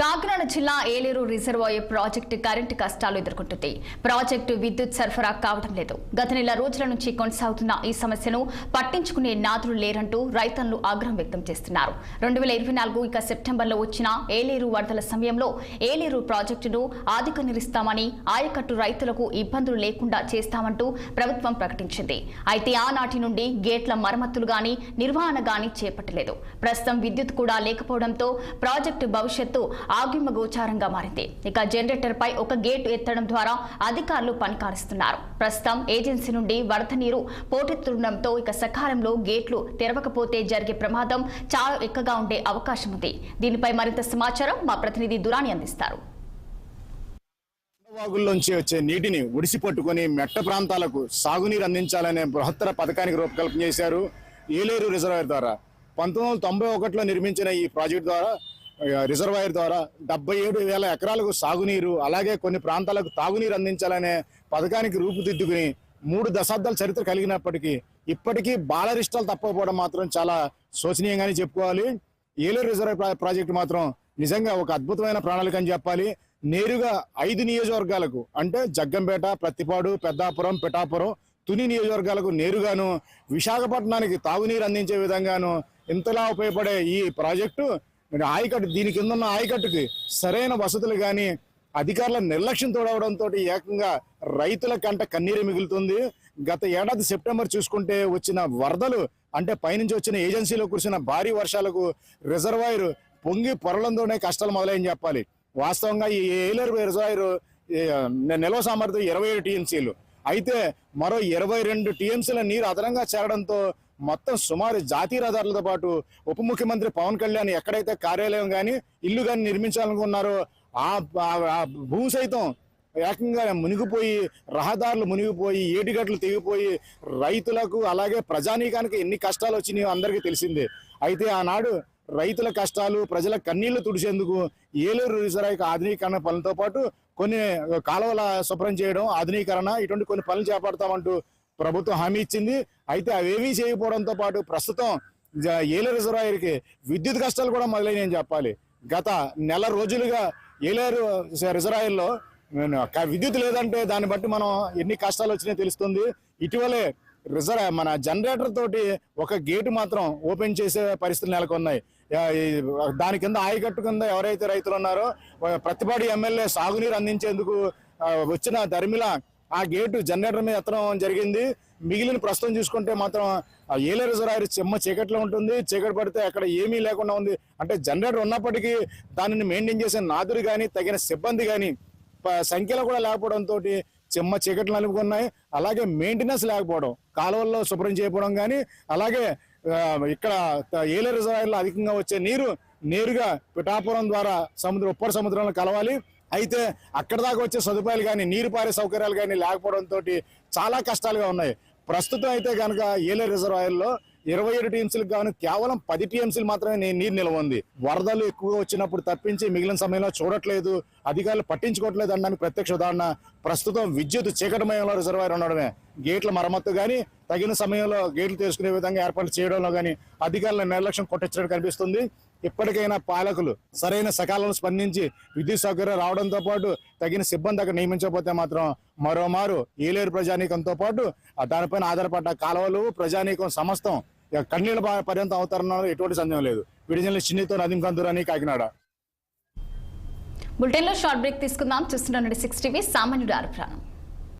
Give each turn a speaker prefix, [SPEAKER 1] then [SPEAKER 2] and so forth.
[SPEAKER 1] కాకినాడ జిల్లా Yeleru reservoir project current కష్టాలు ఎదుర్కొంటుంది. ప్రాజెక్టు విద్యుత్ సరఫరా కావడం లేదు. గత నెల రోజుల నుంచి కొనసాగుతున్న ఈ సమస్యను పట్టించుకునే నాదులు లేరంటూ రైతన్లు ఆగ్రహం వ్యక్తం చేస్తున్నారు. రెండు వేల ఇరవై నాలుగు ఇక సెప్టెంబర్లో వచ్చిన ఏలేరు వరదల సమయంలో ఏలేరు ప్రాజెక్టును ఆధికనిరిస్తామని ఆయకట్టు రైతులకు ఇబ్బందులు లేకుండా చేస్తామంటూ ప్రభుత్వం ప్రకటించింది. అయితే ఆనాటి నుండి గేట్ల మరమ్మతులు గాని నిర్వహణ గాని చేపట్టలేదు. ప్రస్తుతం విద్యుత్ కూడా లేకపోవడంతో ప్రాజెక్టు భవిష్యత్తు ఆగిమ గోచారంగా మారింది. ఇక జనరేటర్ పై ఒక గేటు ఎత్తడం ద్వారా అధికారులు పనికారుస్తున్నారు. ప్రస్తుతం ఏజెన్సీ నుండి వరద నీరు పోటెత్తుండటంతో ఇక సకాలంలో గేట్లు తెరవకపోతే జరిగే ప్రమాదం చాలా ఎక్కువగా ఉండే అవకాశం ఉంది. దీనిపై మరింత సమాచారం మా ప్రతినిధి దురాని అందిస్తారు.
[SPEAKER 2] వాగుల్లోంచి వచ్చే నీటిని ఒడిసి పట్టుకుని మెట్ట ప్రాంతాలకు సాగునీరు అందించాలనే బృహత్తర పథకానికి రూపకల్పన చేశారు ఏలేరు రిజర్వాయర్ ద్వారా. పంతొమ్మిది వందల తొంభై ఒకటిలో నిర్మించిన ఈ ప్రాజెక్ట్ ద్వారా రిజర్వాయర్ ద్వారా డెబ్బై ఏడు వేల ఎకరాలకు సాగునీరు అలాగే కొన్ని ప్రాంతాలకు తాగునీరు అందించాలనే పథకానికి రూపుదిద్దుకుని మూడు దశాబ్దాల చరిత్ర కలిగినప్పటికీ ఇప్పటికీ బాలరిష్టాలు తప్పకపోవడం మాత్రం చాలా శోచనీయంగానే చెప్పుకోవాలి. ఏలూరు రిజర్వ్ ప్రాజెక్టు మాత్రం నిజంగా ఒక అద్భుతమైన ప్రణాళిక అని చెప్పాలి. నేరుగా ఐదు నియోజకవర్గాలకు అంటే జగ్గంపేట ప్రత్తిపాడు పెద్దాపురం పిఠాపురం తుని నియోజకవర్గాలకు నేరుగాను విశాఖపట్నానికి తాగునీరు అందించే విధంగాను ఇంతలా ఉపయోగపడే ఈ ప్రాజెక్టు మరి ఆయకట్టు దీని కింద ఉన్న ఆయకట్టుకి సరైన వసతులు కానీ అధికారుల నిర్లక్ష్యం తోడవడంతో ఏకంగా రైతుల కంట కన్నీరు మిగులుతుంది. గత ఏడాది సెప్టెంబర్ చూసుకుంటే వచ్చిన వరదలు అంటే పైనుంచి వచ్చిన ఏజెన్సీలో కురిసిన భారీ వర్షాలకు రిజర్వాయర్ పొంగి పొరలంతోనే కష్టాలు మొదలైన చెప్పాలి. వాస్తవంగా ఈ ఏలర్ రిజర్వాయర్ నిల్వ సామర్థ్యం ఇరవై ఏడు టీఎంసీలు. అయితే మరో ఇరవై రెండు టీఎంసీల నీరు అదనంగా చేరడంతో మొత్తం సుమారు జాతీయ రహదారులతో పాటు ఉప ముఖ్యమంత్రి పవన్ కళ్యాణ్ ఎక్కడైతే కార్యాలయం కానీ ఇల్లు కానీ నిర్మించాలనుకున్నారో ఆ భూ సైతం ఏకంగా మునిగిపోయి రహదారులు మునిగిపోయి ఏటిగట్లు తెగిపోయి రైతులకు అలాగే ప్రజానీకానికి ఎన్ని కష్టాలు వచ్చినాయో అందరికీ తెలిసిందే. అయితే ఆనాడు రైతుల కష్టాలు ప్రజల కన్నీళ్ళు తుడిచేందుకు ఏలూరు రిజర్వాయర్ ఆధునీకరణ పనులతో పాటు కొన్ని కాలువల శుభ్రం చేయడం ఆధునీకరణ ఇటువంటి కొన్ని పనులు చేపడతామంటూ ప్రభుత్వం హామీ ఇచ్చింది. అయితే అవేమీ చేయకపోవడంతో పాటు ప్రస్తుతం ఏలేరు రిజర్వాయర్కి విద్యుత్ కష్టాలు కూడా మొదలైనని చెప్పాలి. గత నెల రోజులుగా ఏలేరు రిజర్వాయర్లో విద్యుత్ లేదంటే దాన్ని బట్టి మనం ఎన్ని కష్టాలు వచ్చినాయో తెలుస్తుంది. ఇటీవలే రిజర్వ్ మన జనరేటర్ తోటి ఒక గేటు మాత్రం ఓపెన్ చేసే పరిస్థితులు నెలకొన్నాయి. దాని కింద ఆయకట్టు కింద ఎవరైతే రైతులు ఉన్నారో ప్రతిపాడు ఎమ్మెల్యే సాగునీరు అందించేందుకు వచ్చిన ధర్మిల ఆ గేటు జనరేటర్ మీద ఎత్తడం జరిగింది. మిగిలిన ప్రస్తుతం చూసుకుంటే మాత్రం ఆ ఏలే రిజర్వాయర్ చెమ్మ చీకట్లో ఉంటుంది. చీకటి పడితే అక్కడ ఏమీ లేకుండా ఉంది. అంటే జనరేటర్ ఉన్నప్పటికీ దానిని మెయింటైన్ చేసే నాదురు కానీ తగిన సిబ్బంది కానీ సంఖ్యలో కూడా లేకపోవడంతో చెమ్మ చీకట్లు నలుపుకున్నాయి అలాగే మెయింటెనెన్స్ లేకపోవడం కాలువల్లో శుభ్రం చేయకపోవడం కానీ అలాగే ఇక్కడ ఏలే రిజర్వాయర్లో అధికంగా వచ్చే నీరు నేరుగా పిఠాపురం ద్వారా సముద్రం ఉప్పర సముద్రంలో కలవాలి. అయితే అక్కడ దాకా వచ్చే సదుపాయాలు కానీ నీరు పారే సౌకర్యాలు కానీ లేకపోవడంతో చాలా కష్టాలుగా ఉన్నాయి. ప్రస్తుతం అయితే కనుక ఏలే రిజర్వాయర్లో ఇరవై ఏడు టీఎంసీలకు గాను కేవలం పది టీఎంసీలు మాత్రమే నీరు నిల్వ ఉంది. వరదలు ఎక్కువగా వచ్చినప్పుడు తప్పించి మిగిలిన సమయంలో చూడట్లేదు అధికారులు పట్టించుకోవట్లేదు అనడానికి ప్రత్యక్ష ఉదాహరణ. ప్రస్తుతం విద్యుత్ చీకటమయంలో రిజర్వాయర్ ఉండడమే. గేట్ల మరమ్మత్తు కానీ తగిన సమయంలో గేట్లు తెరుచుకునే విధంగా ఏర్పాట్లు చేయడంలో కానీ అధికారుల నిర్లక్ష్యం కొట్టించినట్టు కనిపిస్తుంది. ఇప్పటికైనా పాలకులు సరైన సకాలంలో స్పందించి విద్యుత్ సౌకర్యం రావడంతో పాటు తగిన సిబ్బంది అక్కడ నియమించకపోతే మాత్రం మరోమారు ఏలేరు ప్రజానీకంతో పాటు ఆ దానిపైన ఆధారపడ్డ కాలువలు ప్రజానీకం సమస్తం కన్నీళ్ళ పర్యంతం అవుతారన్న ఎటువంటి సందేహం లేదు. విడిజన్ల చిన్నితో నదీం కందూరని కాకినాడ.
[SPEAKER 1] బులెటిన్లో షార్ట్ బ్రేక్ తీసుకుందాం. చూస్తున్నాం సిక్స్ టీవీ సామాన్యుడు అభిప్రాయం